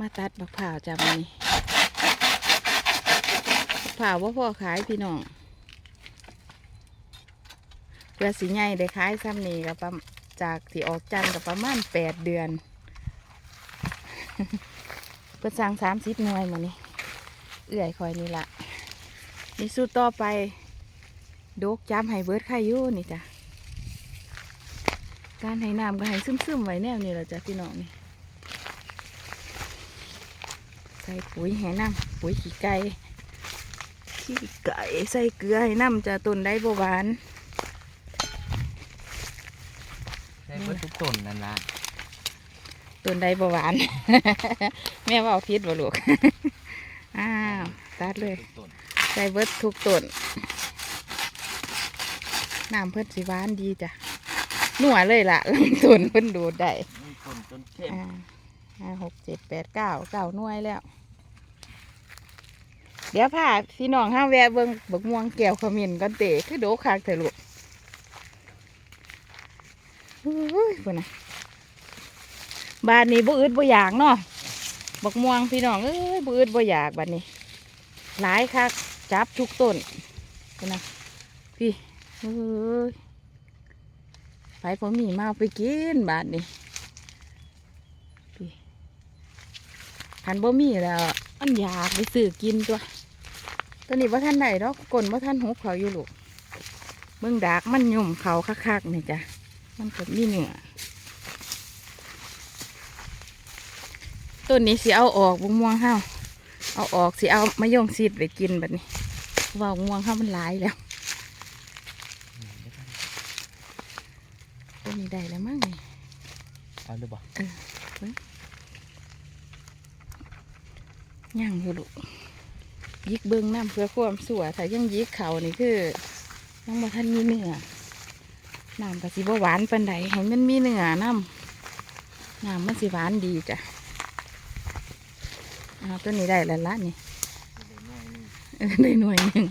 มาตัดบักผ่าจ้ามันนี้บักผ่าว่าพ่อขายพี่น้องเพื่อสีใหญ่ได้ขายซ้ำนี้กับประมจากที่ออกจันทร์กับประมาณแปดเดือน เพื่อสั่งสามสิบหน่วยมานี่เอื่อยคอยนี่ละนี่สู้ต่อไปโดกจำให้เบิร์ดไข่ยู่นี่จ้ะการให้น้ำก็ให้ซึมๆไว้แนวนี้แหละจ้ะพี่น้องนี่ ใส่ปุ๋ยให้น้ำปุ๋ยขี้ไก่ขี้ไก่ใส่เกลือให้น้ำจะต้นได้บหวานได้เพิ่ทุกต้นนั่นละต้นได้บหวาน แม่ว่าเอาพิษบ่ลูกอ้าวตัดเลยทุกต้นใส่เบิดทุกต้นน้ำเพิ่นสิหวานดีจ้ะหนัวเลยล่ะลำต้นเพิ่นดูดได้นี่ต้นจนเข้มอ่าห้าหกเจ็ดแปดเก้าเก้าหน่วยแล้ว เดี๋ยวพาพี่น้องห้าแวะเบิ่งบักม่วงแก้วขมิ้นกันเตะคือโดคักเถอะลูกอุ้ยพุ่นนะบ้านนี้บ่อึดบ่อยากเนาะบักม่วงพี่น้องเอ้ยบ่อึดบ่อยากบ้านนี้ หลายคักจับทุกต้นพุ่นนะพี่เอ้ยไปพอมีมาไปกินบ้านนี้พี่คันบ่มีแล้วอันอยากไปซื้อกินตัว ตัวนี้ว่าท่านไหนดอกกลนว่าท่านหุบเขาอยู่ลูกเบิ่งดากมันยุ่มเขาคักๆนี่จ้ะมันก็มีเนื้อต้นนี้สิเอาออกบุม่วงเฮาเอาออกสิเอามายงซีดไปกินแบบนี้เพราะว่าม่วงเฮามันหลายแล้วต้นนี้ได้แล้วมั้งนี่เอาหรือเปล่าย่างอยู่ลูก ยิกเบิ้งน้ำเพื่อความสวยถ้ายังยิกเขานี่คือยังมาทันมีเนื้อน้ำกะสิบหวานปันใดให้มันมีเนื้อน้ำน้ำมันสิหวานดีจ้ะเอาตัวนี้ได้แล้วละนี่ได้หน่วยหนึ่ง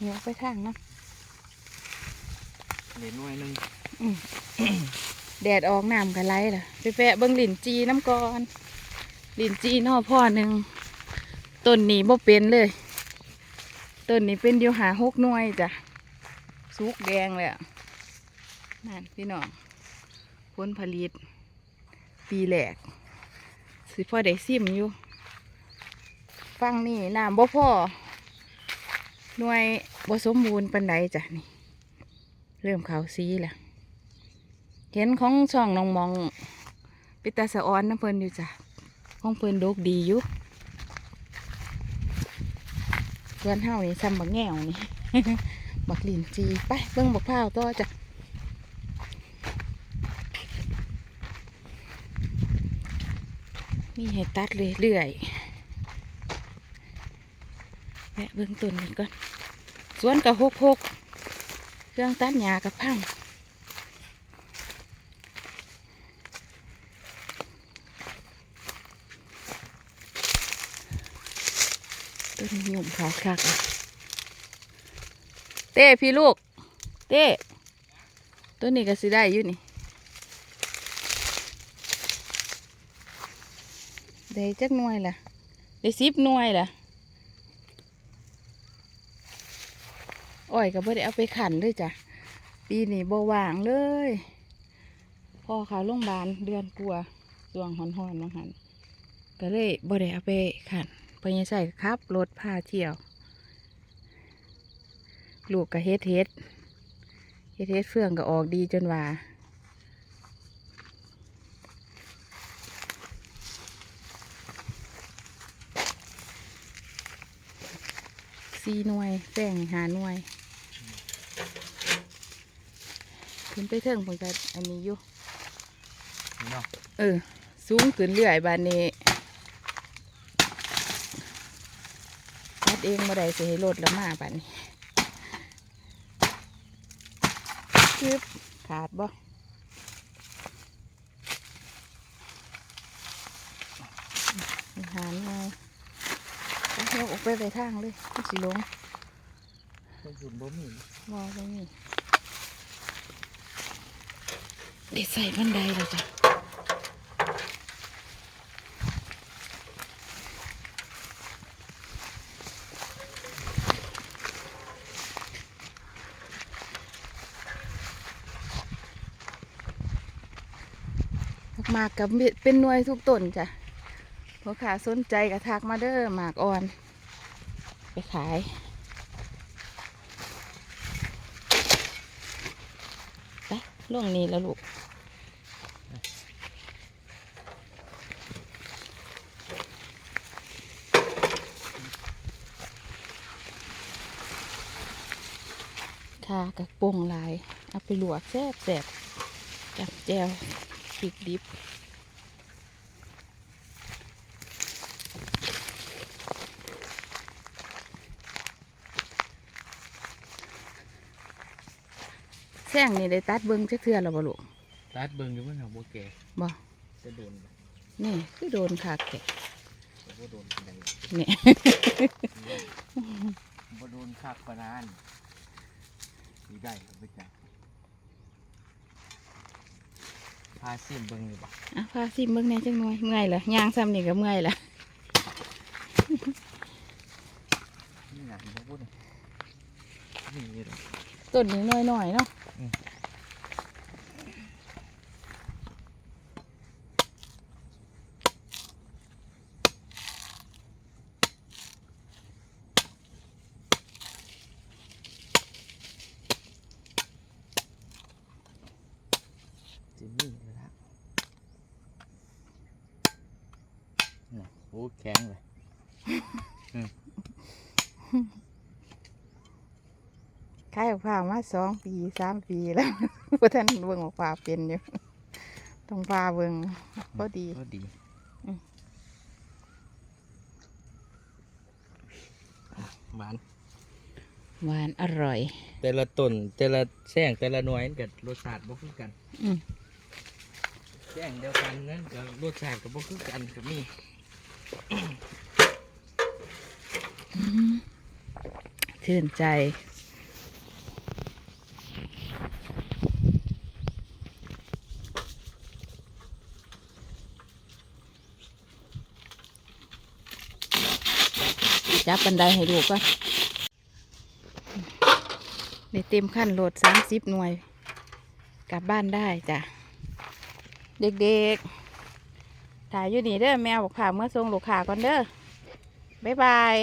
เดี๋ยวไปทางนะเหลือหน่วยหนึ่งแดดออกน้ำกันไรล่ะไปแปะเบิ้งหลินจีน้ำก่อนหลินจีนอพ่อหนึ่งต้นนี้บ่เป็นเลยต้นนี้เป็นเดียวหาหกหน่วยจ้ะสุกแดงเลยอะนั่นพี่น้องผลผลิต ปีแหลกสิพ่อได้ซิมอยู่ฟังนี่น้ำบ่พ่อ หน่วยบสมบูรณ์ปันใดจ้ะนี่ เริ่มขาวซีแล้วเห็นของช่องน้องมองปิตาสะออนน้ำเพลินอยู่จ้ะของเพลินโดกดีอยู่ส่วนเฮานี่ซ้ำบักแง่วนี่ บักลินจีไปเบิ่งบักพร้าวต่อจ้ะมีให้ตัดเรื่อยๆ แวะเบิ่งต้นนี้ก่อนสวนกับหกหกเครื่องตัดหญ้ากับพังต้นหยุ่มขาคักเต้พี่ลูก เต้ต้นนี้ก็สิได้อยู่นี่ได้จักหน่วยล่ะได้สิบหน่วยล่ะ อ้อยก็บ่ได้เอาไปขันเลยจ้ะ ปีนี้บ่ว่างเลย พ่อเขาโรงพยาบาลเดือนกลัวสวงหอนๆมาหันก็เลยบ่ได้เอาไปขันพอยังใส่ครับรถพาเที่ยว ลูกกับเฮ็ดเฮ็ดเฮ็ดเฮ็ดเฟื่องก็ออกดีจนว่าสี่หน่วยแป้งหาหน่วย ขึ้นไปเทิงผมจะอันนี้อยู่นี่เนาะเออ สูงขึ้นเรื่อยบานนี้ตัดเองมาได้สิให้รถละมาบานนี้คืบขาดบ่หาหารไงเอายกออกไปไปทางเลยมันสิลงต้องหุ่นบ่มีมอง ไปนี่ได้ใส่บันไดแล้วจ้ะหมากกับเป็นหน่วยทุกต้นจ้ะพอขาสนใจกระทักมาเด้อหมากอ่อน ไปขาย ไปลงนี้แล้วลูกทากับปงลาย เอาไปลวกแซ่บแซ่บจับแจวปิกดิบ แซงนี่ได้ตัดเบิ้งจักเทื่อแล้วบ่ลูกตัดเบิ่งอยู่ว่าเอาบ่แก่บ่จะโดนบ่นี่คือโดนขาดแกะบ่โดนปานใดนี่บ่โดนคักปานนั้นสิได้ครับไปจ้ะพาซิมเบิ่งนี่บ่อะพาซิมเบิ้งแหน่จังหน่อยเมื่อยเหรอย่างซ้ำนี่ก็เมื่อยละนี่หยังบ่พูดนี่นี่ดอกต้นนี้น้อยๆเนาะ อืม จิมมี่เลยครับนี่โอ้แข็งเลย ขายออกผ้ามาสองปีสามปีแล้วพระท่านเบิ่งออกผ้าเป็นอยู่ต้องพาเบิ่งก็ดีก็ดีอืมหวานหวานอร่อย แต่ละต้นแต่ละแซงแต่ละหน่วยกับรสชาติบ่คือกันอืมแซงเดียวกันนั้นกับรสชาติก็บ่คือกันก็มีชื่นใจ บันไดให้ดูก็ในเต็มขั้นโหลดสามสิบหน่วย กลับบ้านได้จ้ะ เด็กๆ ถ่ายอยู่นี่เด้อแมวบอกข่าเมื่อทรงลูกข่าก่อนเด้อบ๊ายบาย